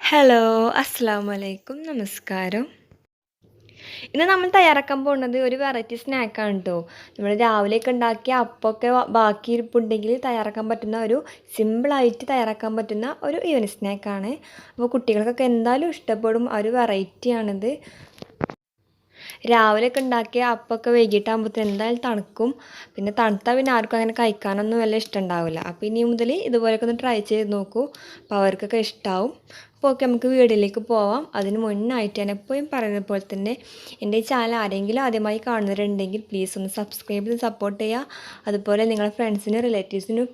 Hello അസ്സാം വലൈക്കും നമസ്കാരം ഇന്ന് നമ്മൾ തയ്യാറാക്കാൻ പോകുന്നത് ഒരു വെറൈറ്റി സ്നാക്കാണ് കേട്ടോ നമ്മൾ രാവിലെയൊക്കെ ഉണ്ടാക്കിയ അപ്പമൊക്കെ ബാക്കി ഇരിപ്പുണ്ടെങ്കിൽ തയ്യാറാക്കാൻ പറ്റുന്ന ഒരു സിമ്പിളായിട്ട് തയ്യാറാക്കാൻ പറ്റുന്ന ഒരു ഈവനിങ് സ്നാക്കാണ് അപ്പോൾ കുട്ടികൾക്കൊക്കെ എന്തായാലും ഇഷ്ടപ്പെടും ആ ഒരു വെറൈറ്റിയാണിത് രാവിലെയൊക്കെ ഉണ്ടാക്കിയ അപ്പമൊക്കെ വൈകിട്ടാകുമ്പോഴത്തേന് എന്തായാലും തണുക്കും. പിന്നെ തണുത്താൽ പിന്നെ ആർക്കും അങ്ങനെ കഴിക്കാനൊന്നും വല്ല ഇഷ്ടമുണ്ടാവില്ല അപ്പോൾ ഇനി മുതൽ ഇതുപോലെയൊക്കെ ഒന്ന് ട്രൈ ചെയ്ത് നോക്കൂ. അപ്പോൾ അവർക്കൊക്കെ ഇഷ്ടമാവും അപ്പോൾ ഓക്കെ നമുക്ക് വീഡിയോയിലേക്ക് പോവാം. അതിന് മുന്നായിട്ട് ഞാൻ എപ്പോഴും പറയുന്നത് പോലെ തന്നെ എന്റെ ഈ ചാനൽ ആരെങ്കിലും ആദ്യമായി കാണുന്നവരുണ്ടെങ്കിൽ പ്ലീസ് ഒന്ന് സബ്സ്ക്രൈബ് ചെയ്ത് സപ്പോർട്ട് ചെയ്യുക. അതുപോലെ നിങ്ങളുടെ ഫ്രണ്ട്സിനും റിലേറ്റീവ്സിനും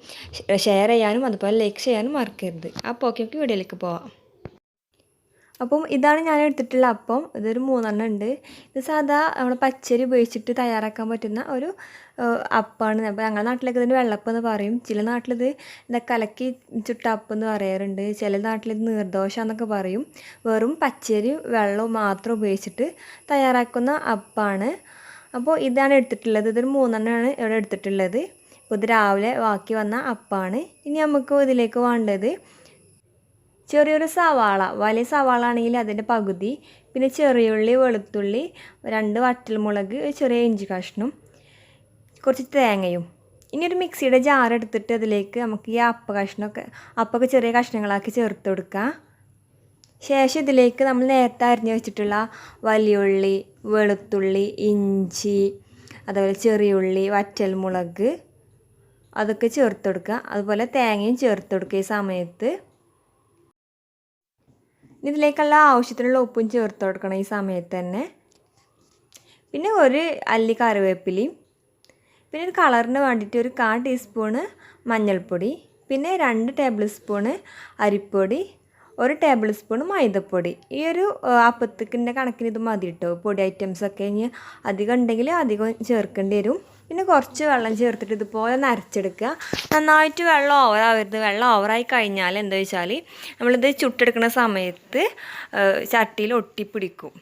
ഷെയർ ചെയ്യാനും അതുപോലെ ലൈക്ക് ചെയ്യാനും മറക്കരുത്. അപ്പോൾ ഓക്കെ നമുക്ക് വീഡിയോയിലേക്ക് പോവാം. അപ്പം ഇതാണ് ഞാൻ എടുത്തിട്ടുള്ള അപ്പം. ഇതൊരു മൂന്നെണ്ണം ഉണ്ട്. ഇത് സാധാ നമ്മൾ പച്ചരി ഉപയോഗിച്ചിട്ട് തയ്യാറാക്കാൻ പറ്റുന്ന ഒരു അപ്പമാണ് അപ്പോൾ ഞങ്ങളുടെ നാട്ടിലൊക്കെ ഇതിന് വെള്ളപ്പം എന്ന് പറയും. ചില നാട്ടിലിത് എന്താ കലക്കി ചുട്ട അപ്പം എന്ന് പറയാറുണ്ട്. ചില നാട്ടിലിത് നീർദോശ എന്നൊക്കെ പറയും. വെറും പച്ചരി വെള്ളവും മാത്രം ഉപയോഗിച്ചിട്ട് തയ്യാറാക്കുന്ന അപ്പമാണ് അപ്പോൾ ഇതാണ് എടുത്തിട്ടുള്ളത്. ഇതൊരു മൂന്നെണ്ണമാണ് ഇവിടെ എടുത്തിട്ടുള്ളത്. അപ്പോൾ ഇത് രാവിലെ ബാക്കി വന്ന അപ്പമാണ് ഇനി നമുക്ക് ഇതിലേക്ക് വേണ്ടത് ചെറിയൊരു സവാള വലിയ സവാള ആണെങ്കിൽ അതിന്റെ പകുതി പിന്നെ ചെറിയുള്ളി വെളുത്തുള്ളി രണ്ട് വറ്റൽമുളക് ചെറിയ ഇഞ്ചി കഷ്ണം കുറച്ച് തേങ്ങയും. ഇനി ഒരു മിക്സിയുടെ ജാർ എടുത്തിട്ട് അതിലേക്ക് നമുക്ക് ഈ അപ്പ കഷ്ണമൊക്കെ അപ്പൊക്കെ ചെറിയ കഷ്ണങ്ങളാക്കി ചേർത്ത് കൊടുക്കുക. ശേഷം ഇതിലേക്ക് നമ്മൾ നേരത്തെ അരിഞ്ഞു വെച്ചിട്ടുള്ള വലിയുള്ളി വെളുത്തുള്ളി ഇഞ്ചി അതുപോലെ ചെറിയുള്ളി വറ്റൽമുളക് അതൊക്കെ ചേർത്ത് കൊടുക്കുക. അതുപോലെ തേങ്ങയും ചേർത്ത് കൊടുക്കുക ഈ സമയത്ത്. ഇതിലേക്കുള്ള ആവശ്യത്തിനുള്ള ഉപ്പും ചേർത്ത് കൊടുക്കണം ഈ സമയത്ത് തന്നെ. പിന്നെ ഒരു അല്ലി കറിവേപ്പിലയും പിന്നെ ഒരു കളറിന് വേണ്ടിയിട്ട് ഒരു കാ ടീസ്പൂണ് മഞ്ഞൾപ്പൊടി പിന്നെ രണ്ട് ടേബിൾ സ്പൂണ് അരിപ്പൊടി ഒരു ടേബിൾ സ്പൂൺ മൈദപ്പൊടി. ഈ ഒരു അപ്പത്തിന്റെ കണക്കിന് ഇത് മതി കേട്ടോ പൊടി ഐറ്റംസൊക്കെ ഇനി അധികം ഉണ്ടെങ്കിൽ അധികം ചേർക്കേണ്ടി വരും. പിന്നെ കുറച്ച് വെള്ളം ചേർത്തിട്ട് ഇതുപോലെ നരച്ചെടുക്കുക. നന്നായിട്ട് വെള്ളം ഓവറാവരുത് വെള്ളം ഓവറായി കഴിഞ്ഞാൽ എന്താ വെച്ചാൽ നമ്മളിത് ചുട്ടെടുക്കുന്ന സമയത്ത് ചട്ടിയിൽ ഒട്ടിപ്പിടിക്കും.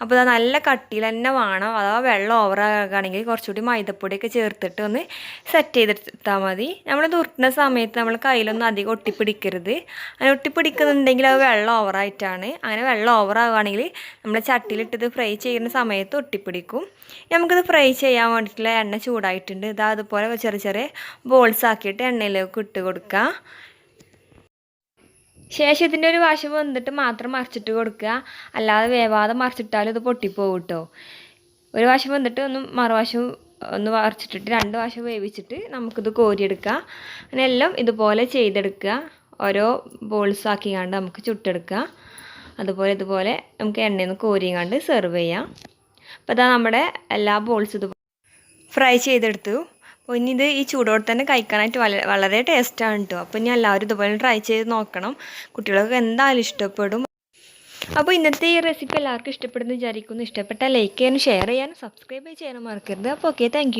അപ്പോൾ അത് നല്ല കട്ടിയിൽ തന്നെ വേണം. അഥവാ വെള്ളം ഓവറാകുകയാണെങ്കിൽ കുറച്ചുകൂടി മൈദപ്പൊടിയൊക്കെ ചേർത്തിട്ട് ഒന്ന് സെറ്റ് ചെയ്തെടുത്താൽ മതി. നമ്മൾ ഉരുട്ടുന്ന സമയത്ത് നമ്മൾ കയ്യിലൊന്നും അധികം ഒട്ടിപ്പിടിക്കരുത്. അങ്ങനെ ഒട്ടിപ്പിടിക്കുന്നുണ്ടെങ്കിൽ അത് വെള്ളം ഓവറായിട്ടാണ് അങ്ങനെ വെള്ളം ഓവറാകുകയാണെങ്കിൽ നമ്മൾ ചട്ടിയിലിട്ടത് ഫ്രൈ ചെയ്യുന്ന സമയത്ത് ഒട്ടിപ്പിടിക്കും. നമുക്കിത് ഫ്രൈ ചെയ്യാൻ വേണ്ടിയിട്ടുള്ള എണ്ണ ചൂടായിട്ടുണ്ട്. ഇതാ അതുപോലെ ചെറിയ ചെറിയ ബോൾസ് ആക്കിയിട്ട് എണ്ണയിലേക്ക് ഇട്ട് കൊടുക്കുക ശേഷം ഇതിന്റെ ഒരു വശം വന്നിട്ട് മാത്രം മറിച്ചിട്ട് കൊടുക്കുക. അല്ലാതെ വേവാതെ മറിച്ചിട്ടാലും ഇത് പൊട്ടിപ്പോകും കേട്ടോ ഒരു വശം വന്നിട്ട് ഒന്ന് മറുവശം ഒന്ന് മറിച്ചിട്ടിട്ട് രണ്ട് വശം വേവിച്ചിട്ട് നമുക്കിത് കോരിയെടുക്കുക. അങ്ങനെ എല്ലാം ഇതുപോലെ ചെയ്തെടുക്കുക. ഓരോ ബോൾസ് ആക്കിക്കാണ്ട് നമുക്ക് ചുട്ടെടുക്കുക. അതുപോലെ ഇതുപോലെ നമുക്ക് എണ്ണയിൽ നിന്ന് കണ്ട് സെർവ് ചെയ്യാം. അപ്പോൾ ഇതാ നമ്മുടെ എല്ലാ ബോൾസും ഇതുപോലെ ഫ്രൈ ചെയ്തെടുത്തു. അപ്പോൾ ഇനി ഇത് ഈ ചൂടോടെ തന്നെ കഴിക്കാനായിട്ട് വളരെ വളരെ ടേസ്റ്റാണ് കേട്ടോ അപ്പോൾ ഇനി എല്ലാവരും ഇതുപോലെ ട്രൈ ചെയ്ത് നോക്കണം. കുട്ടികൾക്ക് എന്തായാലും ഇഷ്ടപ്പെടും. അപ്പോൾ ഇന്നത്തെ ഈ റെസിപ്പി എല്ലാവർക്കും ഇഷ്ടപ്പെടുന്നു വിചാരിക്കുന്നു. ഇഷ്ടപ്പെട്ടാൽ ലൈക്ക് ചെയ്യാനും ഷെയർ ചെയ്യാനും സബ്സ്ക്രൈബ് ചെയ്യാനും മറക്കരുത്. അപ്പോൾ ഓക്കെ താങ്ക്